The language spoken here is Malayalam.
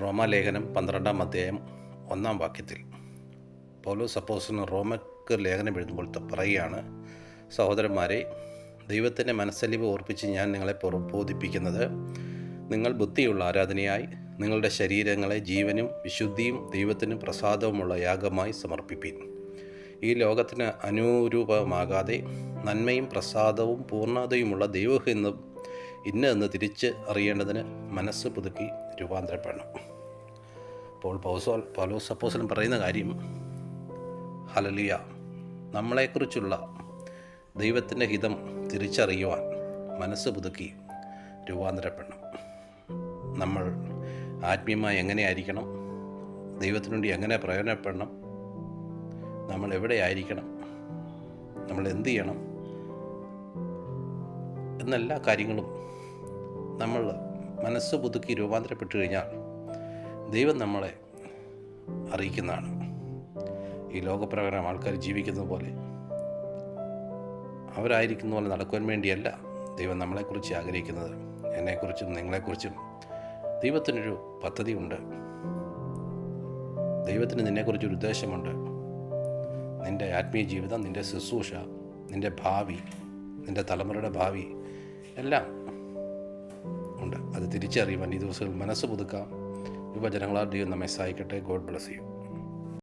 റോമാലേഖനം പന്ത്രണ്ടാം അധ്യായം ഒന്നാം വാക്യത്തിൽ. പൗലോ സപ്പോസിന് റോമക്ക് ലേഖനം എഴുതുമ്പോൾ പറയുകയാണ് സഹോദരന്മാരെ ദൈവത്തിന്റെ മനസ്സലിവ് ഓർപ്പിച്ച് ഞാൻ നിങ്ങളെ പ്രബോധിപ്പിക്കുന്നത് നിങ്ങൾ ബുദ്ധിയുള്ള ആരാധനയായി നിങ്ങളുടെ ശരീരങ്ങളെ ജീവനും വിശുദ്ധിയും ദൈവത്തിന് പ്രസാദവുമുള്ള യാഗമായി സമർപ്പിപ്പീൻ. ഈ ലോകത്തിന് അനുരൂപമാകാതെ നന്മയും പ്രസാദവും പൂർണതയുമുള്ള ദൈവഹിന്നും ഇന്നതെന്ന് തിരിച്ച് അറിയേണ്ടതിന് മനസ്സ് പുതുക്കി രൂപാന്തരപ്പെടണം. അപ്പോൾ പൗസോൽ പൗലോസ് സപ്പോസിലും പറയുന്ന കാര്യം ഹലലിയ നമ്മളെക്കുറിച്ചുള്ള ദൈവത്തിന്റെ ഹിതം തിരിച്ചറിയുവാൻ മനസ്സ് പുതുക്കി രൂപാന്തരപ്പെടണം. നമ്മൾ ആത്മീയമായി എങ്ങനെയായിരിക്കണം? ദൈവത്തിനു വേണ്ടി എങ്ങനെ പ്രയോജനപ്പെടണം? നമ്മൾ എവിടെ ആയിരിക്കണം നമ്മൾ എന്ത് ചെയ്യണം? എന്നെല്ലാ കാര്യങ്ങളും നമ്മൾ മനസ്സ് പുതുക്കി രൂപാന്തരപ്പെട്ടു കഴിഞ്ഞാൽ ദൈവം നമ്മളെ അറിയിക്കുന്നതാണ്. ഈ ലോകപ്രകാരം ആൾക്കാർ ജീവിക്കുന്നത് പോലെ അവരായിരിക്കുന്ന പോലെ നടക്കുവാൻ വേണ്ടിയല്ല ദൈവം നമ്മളെക്കുറിച്ച് ആഗ്രഹിക്കുന്നത്. എന്നെക്കുറിച്ചും നിങ്ങളെക്കുറിച്ചും ദൈവത്തിനൊരു പദ്ധതിയുണ്ട്. ദൈവത്തിന് നിന്നെക്കുറിച്ചൊരു ഉദ്ദേശമുണ്ട്. നിന്റെ ആത്മീയ ജീവിതം നിന്റെ ശുശ്രൂഷ നിന്റെ ഭാവി നിന്റെ തലമുറയുടെ ഭാവി എല്ലാം ഉണ്ട്. അത് തിരിച്ചറിയുവാൻ ഈ ദിവസങ്ങളിൽ മനസ്സ് പുതുക്കാം. യുവജനങ്ങളാൽ ദൈവം നമ്മെ സഹായിക്കട്ടെ. God bless you